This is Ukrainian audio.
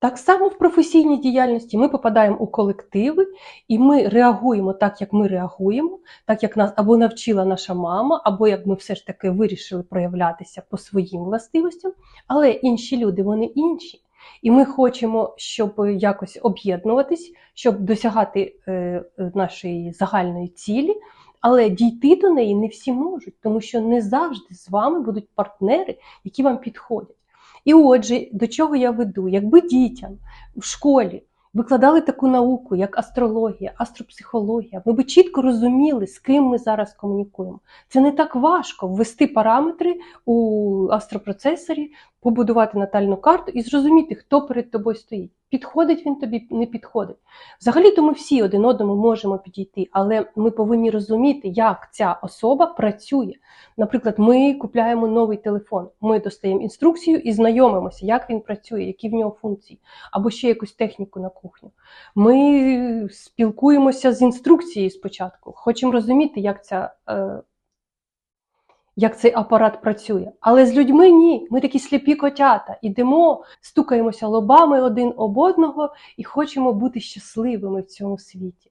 Так само в професійній діяльності ми попадаємо у колективи, і ми реагуємо так, як ми реагуємо, так як нас або навчила наша мама, або як ми все ж таки вирішили проявлятися по своїм властивостям. Але інші люди вони інші. І ми хочемо, щоб якось об'єднуватись, щоб досягати е, нашої загальної цілі. Але дійти до неї не всі можуть, тому що не завжди з вами будуть партнери, які вам підходять. І отже, до чого я веду? Якби дітям в школі викладали таку науку, як астрологія, астропсихологія, ми би чітко розуміли, з ким ми зараз комунікуємо. Це не так важко ввести параметри у астропроцесорі, побудувати натальну карту і зрозуміти, хто перед тобою стоїть. Підходить він тобі, не підходить. Взагалі-то ми всі один одному можемо підійти, але ми повинні розуміти, як ця особа працює. Наприклад, ми купляємо новий телефон, ми достаємо інструкцію і знайомимося, як він працює, які в нього функції, або ще якусь техніку на кухню. Ми спілкуємося з інструкцією спочатку, хочемо розуміти, як ця. Е, як цей апарат працює. Але з людьми ні. Ми такі сліпі котята. Ідемо, стукаємося лобами один об одного і хочемо бути щасливими в цьому світі.